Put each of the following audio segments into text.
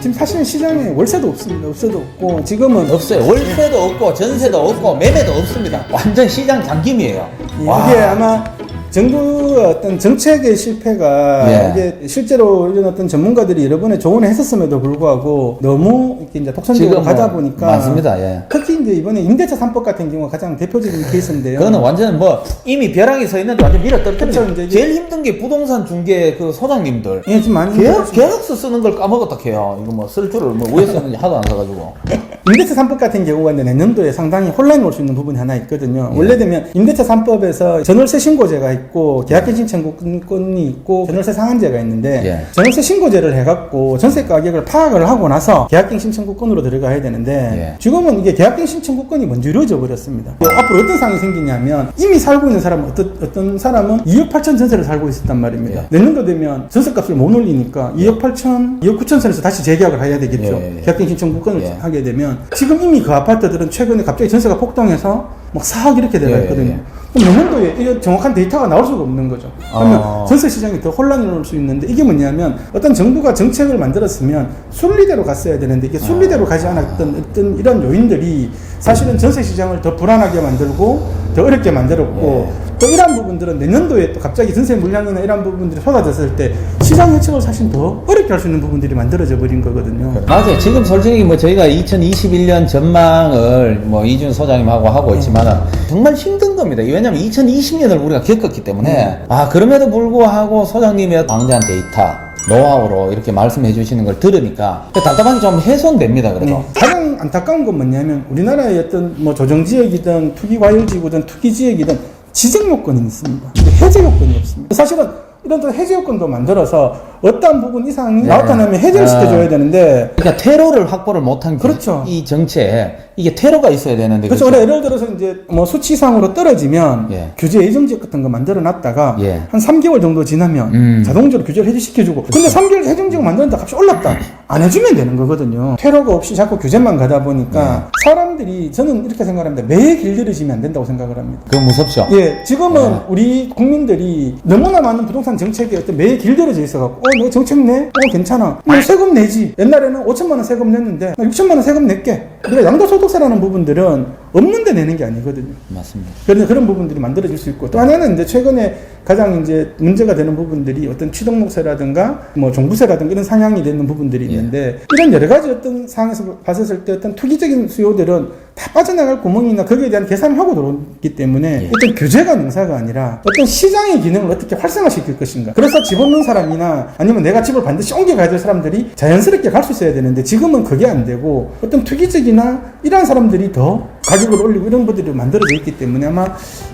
지금 사실은 시장에 월세도 없습니다. 월세도 없고 지금은 없어요. 월세도 없고 전세도 없고 매매도 없습니다. 완전 시장 잠김이에요. 와. 이게 아마 정부의 어떤 정책의 실패가 예. 이게 실제로 이런 어떤 전문가들이 여러 번에 조언을 했었음에도 불구하고 너무 이렇게 이제 독선적으로 지금 가다 뭐 보니까 맞습니다. 예. 특히 이제 이번에 임대차 3법 같은 경우가 가장 대표적인 케이스인데요. 그거는 완전 뭐 이미 벼랑이 서 있는데 완전 밀어 떨어뜨리죠. 그렇죠, 제일 힘든 게 부동산 중개 그 소장님들. 예, 지금 많이 계약, 계약서 쓰는 걸 까먹었다 해요. 이거 뭐 쓸 줄을 뭐 왜 쓰는지 하도 안 써가지고. 임대차 3법 같은 경우가 이제 내년도에 상당히 혼란이 올 수 있는 부분이 하나 있거든요. 예. 원래되면 임대차 3법에서 전월세 신고제가 있고 계약갱신 청구권이 있고 전월세 상한제가 있는데 예. 전월세 신고제를 해갖고 전세 가격을 파악을 하고 나서 계약갱신 청구권으로 들어가야 되는데 예. 지금은 이게 계약갱신 청구권이 먼저 이루어져 버렸습니다. 앞으로 어떤 상황이 생기냐면 이미 살고 있는 사람은 어떤, 어떤 사람은 2억 8천 전세를 살고 있었단 말입니다. 예. 내년도 되면 전세값을 못 올리니까 2억 8천, 2억 9천 선에서 다시 재계약을 해야 되겠죠. 예, 예. 계약갱신 청구권을 예. 하게 되면 지금 이미 그 아파트들은 최근에 갑자기 전세가 폭등해서 막 4억 이렇게 돼가 예, 있거든요. 예. 그럼 내년도에 이런 정확한 데이터가 나올 수가 없는 거죠. 그러면 아. 전세 시장이 더 혼란이 올 수 있는데 이게 뭐냐면 어떤 정부가 정책을 만들었으면 순리대로 갔어야 되는데 이게 순리대로 가지 않았던 어떤 이런 요인들이 사실은 전세 시장을 더 불안하게 만들고 더 어렵게 만들었고 또 이러한 부분들은 내년도에 또 갑자기 전세 물량이나 이러한 부분들이 쏟아졌을 때 시장 예측을 사실 더 어렵게 할 수 있는 부분들이 만들어져 버린 거거든요. 맞아요. 지금 솔직히 뭐 저희가 2021년 전망을 뭐 이준 소장님하고 하고 있지만은 정말 힘든 겁니다. 왜냐면 2020년을 우리가 겪었기 때문에 아 그럼에도 불구하고 소장님의 방대한 데이터 노하우로 이렇게 말씀해 주시는 걸 들으니까 답답한 게 좀 해소됩니다. 그래도 네. 가장 안타까운 건 뭐냐면 우리나라의 어떤 뭐 조정 지역이든 투기 과열 지구든 투기 지역이든 지정 요건이 있습니다. 근데 해제 요건이 없습니다. 사실은 이런 또 해제 요건도 만들어서 어떠한 부분 이상이 네. 나타나면 해제를 아. 시켜줘야 되는데 그러니까 테러를 확보를 못한 게 그렇죠. 이 정책 이게 테러가 있어야 되는데 그렇죠. 그렇죠? 예를 들어서 이제 뭐 수치상으로 떨어지면 예. 규제 예정지역 같은 거 만들어 놨다가 예. 한 3개월 정도 지나면 음. 자동적으로 규제를 해제시켜주고 근데 3개월 해정지역 만드는데 값이 올랐다 안 해주면 되는 거거든요. 테러가 없이 자꾸 규제만 가다 보니까 사람들이 저는 이렇게 생각합니다. 매일 길들여지면 안 된다고 생각을 합니다. 그거 무섭죠. 예, 지금은 네. 우리 국민들이 너무나 많은 부동산 정책에 어떤 매일 길들여져 있어갖고, 어, 너 정책 내? 어, 괜찮아. 뭐 세금 내지. 옛날에는 5천만 원 세금 냈는데, 나 6천만 원 세금 낼게. 우리가 양도소득세라는 부분들은 없는데 내는 게 아니거든요. 맞습니다. 그런 그런 부분들이 만들어질 수 있고 또 하나는 이제 최근에 가장 이제 문제가 되는 부분들이 어떤 취득록세라든가 뭐 종부세라든가 이런 상향이 되는 부분들이 예. 있는데 이런 여러 가지 어떤 상황에서 봤을 때 어떤 투기적인 수요들은 다 빠져나갈 구멍이나 거기에 대한 계산을 하고 들어오기 때문에 예. 어떤 규제가 능사가 아니라 어떤 시장의 기능을 어떻게 활성화시킬 것인가 그래서 집 없는 사람이나 아니면 내가 집을 반드시 옮겨가야 될 사람들이 자연스럽게 갈 수 있어야 되는데 지금은 그게 안 되고 어떤 투기적이나 이러한 사람들이 더 가격을 올리고 이런 것들이 만들어져 있기 때문에 아마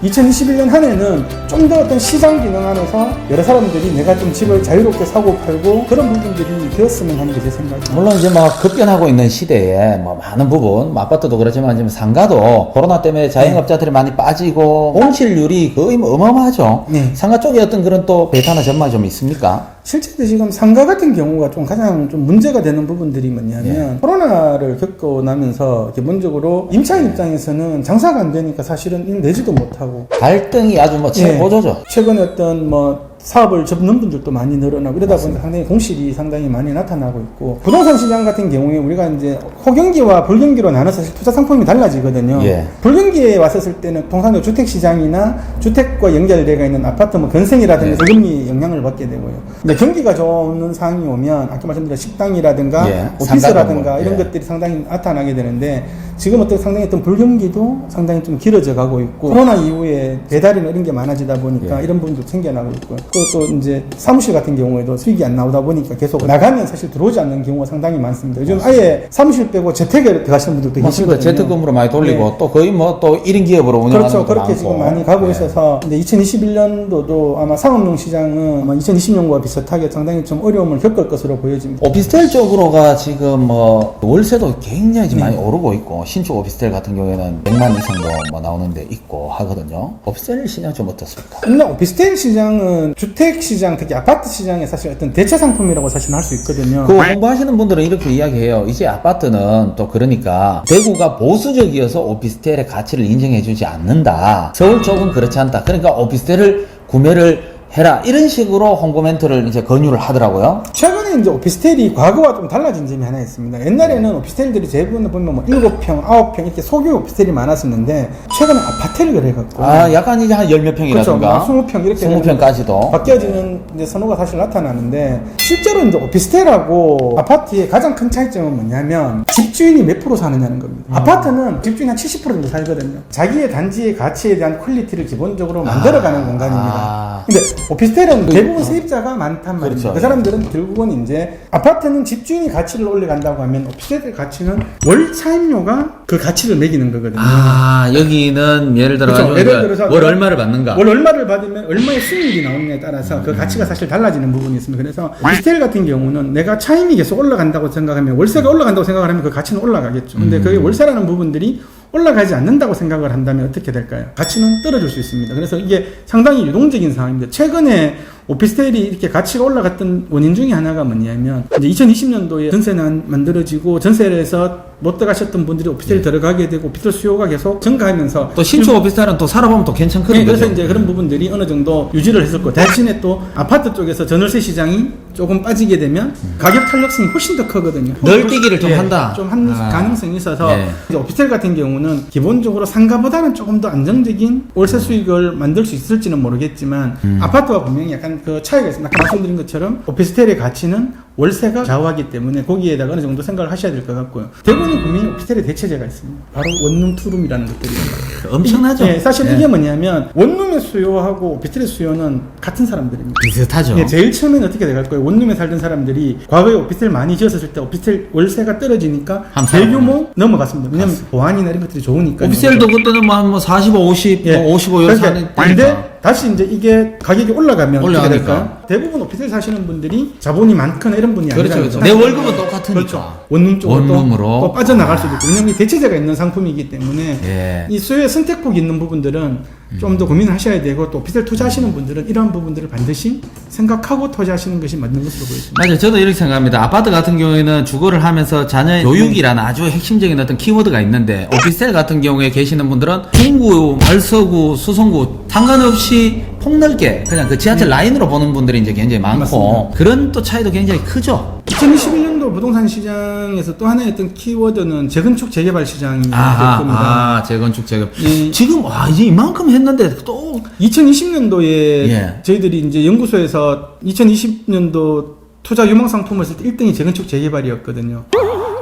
2021년 한 해는 좀 더 어떤 시장 기능 안에서 여러 사람들이 내가 좀 집을 자유롭게 사고 팔고 그런 부분들이 되었으면 하는 게 제 생각입니다. 물론 이제 막 급변하고 있는 시대에 뭐 많은 부분, 뭐 아파트도 그렇지만 지금 상가도 코로나 때문에 자영업자들이 많이 빠지고 공실률이 거의 뭐 어마어마하죠. 네. 상가 쪽에 어떤 그런 또 베타나 전망이 좀 있습니까? 실제 지금 상가 같은 경우가 좀 가장 좀 문제가 되는 부분들이 뭐냐면 예. 코로나를 겪고 나면서 기본적으로 임차인 입장에서는 장사가 안 되니까 사실은 일 내지도 못하고 갈등이 아주 뭐 최고조죠. 최근에 어떤 뭐 사업을 접는 분들도 많이 늘어나고 이러다 보니까 상당히 공실이 상당히 많이 나타나고 있고 부동산 시장 같은 경우에 우리가 이제 호경기와 불경기로 나눠서 사실 투자 상품이 달라지거든요. 예. 불경기에 왔었을 때는 통상적으로 주택 시장이나 주택과 연결되어 있는 아파트 뭐 건생이라든가 예. 저금리 영향을 받게 되고요. 근데 경기가 좋은 상황이 오면 아까 말씀드린 식당이라든가 예. 오피스라든가 상가 이런. 예. 것들이 상당히 나타나게 되는데 지금 어떤 상당히 어떤 불경기도 상당히 좀 길어져 가고 있고 코로나 이후에 배달이나 이런 게 많아지다 보니까 예. 이런 부분도 생겨나고. 또, 또 이제 사무실 같은 경우에도 수익이 안 나오다 보니까 계속 나가면 사실 들어오지 않는 경우가 상당히 많습니다. 요즘 아예 사무실 빼고 재택에 들어가시는 분들도 맞습니다. 계시거든요. 재택근무로 많이 돌리고 네. 또 거의 뭐 또 1인 기업으로 운영하는 그렇죠. 그렇게 많고. 지금 많이 가고 예. 있어서 근데 2021년도도 아마 상업용 시장은 아마 2020년과 비슷하게 상당히 좀 어려움을 겪을 것으로 보여집니다. 오피스텔 쪽으로가 지금 뭐 월세도 굉장히 네. 많이 오르고 있고 신축 오피스텔 같은 경우에는 100만 이상도 뭐 나오는 데 있고 하거든요. 오피스텔 시장 좀 어떻습니까? 근데 오피스텔 시장은 주택 시장, 특히 아파트 시장에 사실 어떤 대체 상품이라고 사실 할 수 있거든요. 그 공부하시는 분들은 이렇게 이야기해요. 이제 아파트는 또 그러니까 대구가 보수적이어서 오피스텔의 가치를 인정해주지 않는다. 서울 쪽은 그렇지 않다. 그러니까 오피스텔을 구매를 해라 이런 식으로 홍보 멘트를 이제 권유를 하더라고요. 최근에 이제 오피스텔이 과거와 좀 달라진 점이 하나 있습니다. 옛날에는 오피스텔들이 대부분 보면 뭐 7평, 9평 이렇게 소규 오피스텔이 많았었는데 최근에 아파트를 그래갖고 아 약간 이제 한 10몇 그렇죠. 평이라든가 뭐 20평 이렇게 20평까지도 바뀌어지는 이제 선호가 사실 나타나는데 실제로 이제 오피스텔하고 아파트의 가장 큰 차이점은 뭐냐면 집주인이 몇 프로 사느냐는 겁니다. 음. 아파트는 집주인이 한70% 정도 살거든요. 자기의 단지의 가치에 대한 퀄리티를 기본적으로 만들어가는 아. 공간입니다. 아. 근데 오피스텔은 대부분 세입자가 많단 말이죠. 그렇죠. 그 사람들은 결국은 이제 아파트는 집주인이 가치를 올려간다고 하면 오피스텔의 가치는 월 차임료가 그 가치를 매기는 거거든요. 아 여기는 예를 들어 그렇죠. 예를 들어서 월 얼마를 받는가 월 얼마를 받으면 얼마의 수익이 나오느냐에 따라서 음. 그 가치가 사실 달라지는 부분이 있습니다. 그래서 오피스텔 같은 경우는 내가 차임이 계속 올라간다고 생각하면 월세가 올라간다고 생각을 하면 그 가치는 올라가겠죠. 근데 음. 그게 월세라는 부분들이 올라가지 않는다고 생각을 한다면 어떻게 될까요? 가치는 떨어질 수 있습니다. 그래서 이게 상당히 유동적인 상황입니다. 최근에 오피스텔이 이렇게 가치가 올라갔던 원인 중에 하나가 뭐냐면 이제 2020년도에 전세난 만들어지고 전세에서 못 들어가셨던 분들이 오피스텔 들어가게 되고 오피스텔 수요가 계속 증가하면서 또 신축 오피스텔은 또 살아보면 또 괜찮거든요. 네, 그래서 이제 그런 부분들이 어느 정도 유지를 했었고 대신에 또 아파트 쪽에서 전월세 시장이 조금 빠지게 되면 가격 탄력성이 훨씬 더 크거든요. 널뛰기를 좀 예, 한다. 좀 한 아. 가능성이 있어서 네. 이제 오피스텔 같은 경우는 기본적으로 상가보다는 조금 더 안정적인 월세 수익을 만들 수 있을지는 모르겠지만 음. 아파트와 분명히 약간 그 차이가 있습니다. 아까 말씀드린 것처럼 오피스텔의 가치는 월세가 좌우하기 때문에 거기에다가 어느 정도 생각을 하셔야 될 것 같고요. 대부분의 국민이 오피스텔에 대체제가 있습니다. 바로 원룸 투룸이라는 것들입니다. 엄청나죠. 네, 사실 네. 이게 뭐냐면 원룸의 수요하고 오피스텔의 수요는 같은 사람들입니다. 비슷하죠. 예, 제일 처음에는 어떻게 돼갈 거예요? 원룸에 살던 사람들이 과거에 오피스텔 많이 지었을 때 오피스텔 월세가 떨어지니까 한 대규모 넘어갔습니다. 왜냐면 보안이나 이런 것들이 좋으니까. 오피스텔도 그때는 뭐, 한 뭐 45, 50, 예. 뭐 55, 요 그러니까 사는 근데. 다시 이제 이게 가격이 올라가면 어떻게 올라가니까. 될까요? 대부분 오피스텔 사시는 분들이 자본이 많거나 이런 분이 그렇죠, 아니라 그렇죠. 내 월급은 똑같으니까. 그렇죠. 원룸 쪽으로 또- 원룸으로. 또 빠져나갈 수도 있고 왜냐면 이 대체제가 있는 상품이기 때문에 예. 이 수요의 선택폭이 있는 부분들은 좀 더 고민을 하셔야 되고 또 오피스텔 투자하시는 분들은 이러한 부분들을 반드시 생각하고 투자하시는 것이 맞는 것으로 보여집니다. 맞아요. 저도 이렇게 생각합니다. 아파트 같은 경우에는 주거를 하면서 자녀의 교육이라는 아주 핵심적인 어떤 키워드가 있는데 오피스텔 같은 경우에 계시는 분들은 중구, 말서구, 수성구 상관없이 폭넓게 그냥 그 지하철 라인으로 보는 분들이 이제 굉장히 많고 맞습니다. 그런 또 차이도 굉장히 크죠. 2021년도 부동산 시장에서 또 하나의 어떤 키워드는 재건축 재개발 시장이 될 아하, 겁니다. 아, 재건축 재건. 예. 지금 와 이제 이만큼 했는데 또 2020년도에 예. 저희들이 이제 연구소에서 2020년도 투자 유망 상품을 쓸 때 1등이 재건축 재개발이었거든요.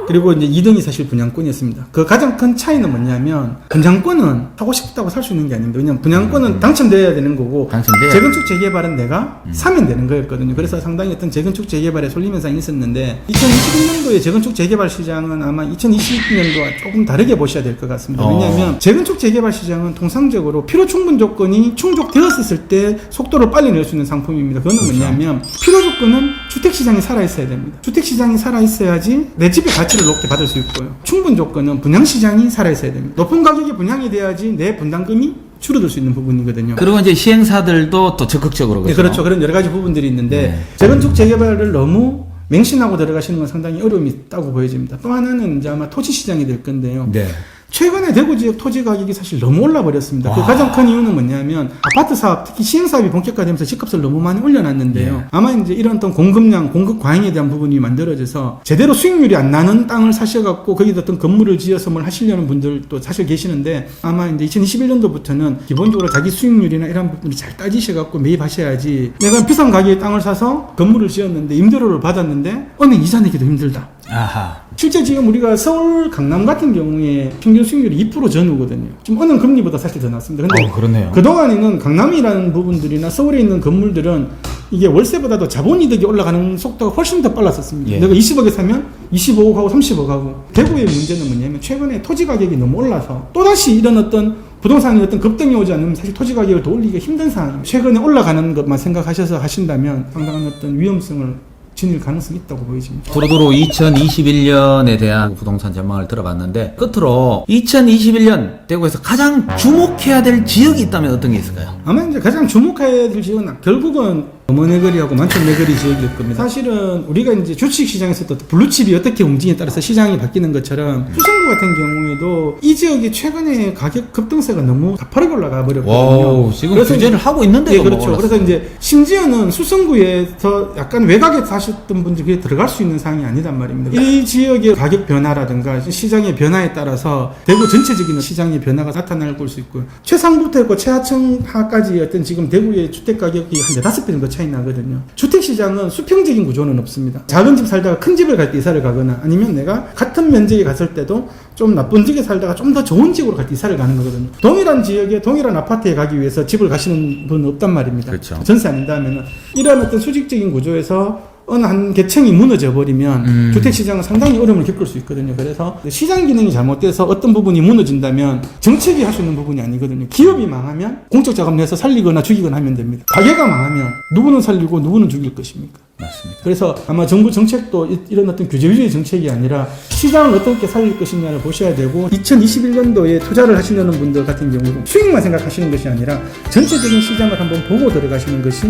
그리고 이제 2등이 사실 분양권이었습니다. 그 가장 큰 차이는 뭐냐면 분양권은 하고 싶다고 살 수 있는 게 아닙니다. 왜냐면 분양권은 당첨돼야 되는 거고 음. 당첨돼야 음. 재건축 재개발은 내가 사면 되는 거였거든요. 그래서 상당히 어떤 재건축 재개발에 쏠림 현상이 있었는데 2021년도에 재건축 재개발 시장은 아마 2020년도와 조금 다르게 보셔야 될 것 같습니다. 어. 왜냐하면 재건축 재개발 시장은 통상적으로 필요 충분 조건이 충족되었을 때 속도를 빨리 낼 수 있는 상품입니다. 그거는 그렇죠. 뭐냐면 필요 조건은 주택 시장이 살아 있어야 됩니다. 주택 시장이 살아 있어야지 내 집의 가치 를 높게 받을 수 있고요. 충분 조건은 분양 시장이 살아 있어야 됩니다. 높은 가격에 분양이 돼야지 내 분담금이 줄어들 수 있는 부분이거든요. 그리고 이제 시행사들도 또 적극적으로 네, 그렇죠. 그런 여러 가지 부분들이 있는데 네. 재건축 재개발을 너무 맹신하고 들어가시는 건 상당히 어려움이 있다고 보여집니다. 또 하나는 이제 아마 토지 시장이 될 건데요. 네. 최근에 대구 지역 토지 가격이 사실 너무 올라 버렸습니다. 그 와. 가장 큰 이유는 뭐냐면 아파트 사업, 특히 시행 사업이 본격화되면서 집값을 너무 많이 올려놨는데요. 예. 아마 이제 이런 어떤 공급량, 공급 과잉에 대한 부분이 만들어져서 제대로 수익률이 안 나는 땅을 사셔갖고 거기다 어떤 건물을 지어서 뭘 하시려는 분들도 사실 계시는데 아마 이제 2021년도부터는 기본적으로 자기 수익률이나 이런 부분을 잘 따지셔갖고 매입하셔야지 내가 비싼 가격에 땅을 사서 건물을 지었는데 임대료를 받았는데 은행 이자 내기도 힘들다. 아하. 실제 지금 우리가 서울 강남 같은 경우에 평균 수익률이 2% 전후거든요. 지금 은행 금리보다 사실 더 낮습니다. 근데 어, 그러네요. 그동안에는 강남이라는 부분들이나 서울에 있는 건물들은 이게 월세보다도 자본이득이 올라가는 속도가 훨씬 더 빨랐었습니다. 예. 내가 20억에 사면 25억하고 30억하고 대구의 문제는 뭐냐면 최근에 토지 가격이 너무 올라서 또다시 이런 어떤 부동산이 어떤 급등이 오지 않으면 사실 토지 가격을 더 올리기가 힘든 상황입니다. 최근에 올라가는 것만 생각하셔서 하신다면 상당한 어떤 위험성을 지닐 가능성이 있다고 보여집니다. 두루두루 2021년에 대한 부동산 전망을 들어봤는데 끝으로 2021년 대구에서 가장 주목해야 될 지역이 있다면 어떤 게 있을까요? 아마 이제 가장 주목해야 될 지역은 결국은 어머네 거리하고 만촌네 거리 지역일 겁니다. 사실은 우리가 이제 주식 시장에서도 블루칩이 어떻게 움직이에 따라서 시장이 바뀌는 것처럼 수성구 같은 경우에도 이 지역이 최근에 가격 급등세가 너무 가파르게 올라가 버렸거든요. 와우, 지금 그래서 규제를 하고 있는데도 예, 그렇죠. 뭐 그래서 이제 심지어는 수성구에서 약간 외곽에 사셨던 분들이 들어갈 수 있는 상황이 아니단 말입니다. 이 지역의 가격 변화라든가 시장의 변화에 따라서 대구 전체적인 시장의 변화가 나타날 수 있고요. 최상부터 했고 최하층 하까지 어떤 지금 대구의 주택 가격이 한 네다섯 배 정도 차이 나거든요. 주택 시장은 수평적인 구조는 없습니다. 작은 집 살다가 큰 집을 갈 때 이사를 가거나 아니면 내가 같은 면적에 갔을 때도 좀 나쁜 지역에 살다가 좀 더 좋은 지역으로 갈 때 이사를 가는 거거든요. 동일한 지역에 동일한 아파트에 가기 위해서 집을 가시는 분은 없단 말입니다. 그렇죠. 전세 아닌다 하면은 이런 어떤 수직적인 구조에서 어느 한 계층이 무너져 버리면 음. 주택 시장은 상당히 어려움을 겪을 수 있거든요. 그래서 시장 기능이 잘못돼서 어떤 부분이 무너진다면 정책이 할 수 있는 부분이 아니거든요. 기업이 망하면 공적 자금 내서 살리거나 죽이거나 하면 됩니다. 가게가 망하면 누구는 살리고 누구는 죽일 것입니까? 맞습니다. 그래서 아마 정부 정책도 이- 이런 어떤 규제 위주의 정책이 아니라 시장을 어떻게 살릴 것이냐를 보셔야 되고 2021년도에 투자를 하시려는 분들 같은 경우는 수익만 생각하시는 것이 아니라 전체적인 시장을 한번 보고 들어가시는 것이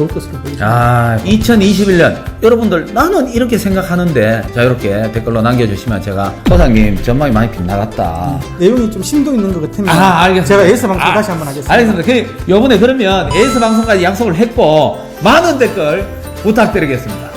좋을 것으로 보입니다. 아, 2021년 여러분들 나는 이렇게 생각하는데 자 이렇게 댓글로 남겨주시면 제가 소장님 전망이 많이 빗나갔다. 내용이 좀 심도 있는 것 같으면 아, 알겠습니다. 제가 에이스 방송 아, 다시 한번 하겠습니다. 알겠습니다. 그 요번에 그러면 에이스 방송까지 약속을 했고 많은 댓글 부탁드리겠습니다.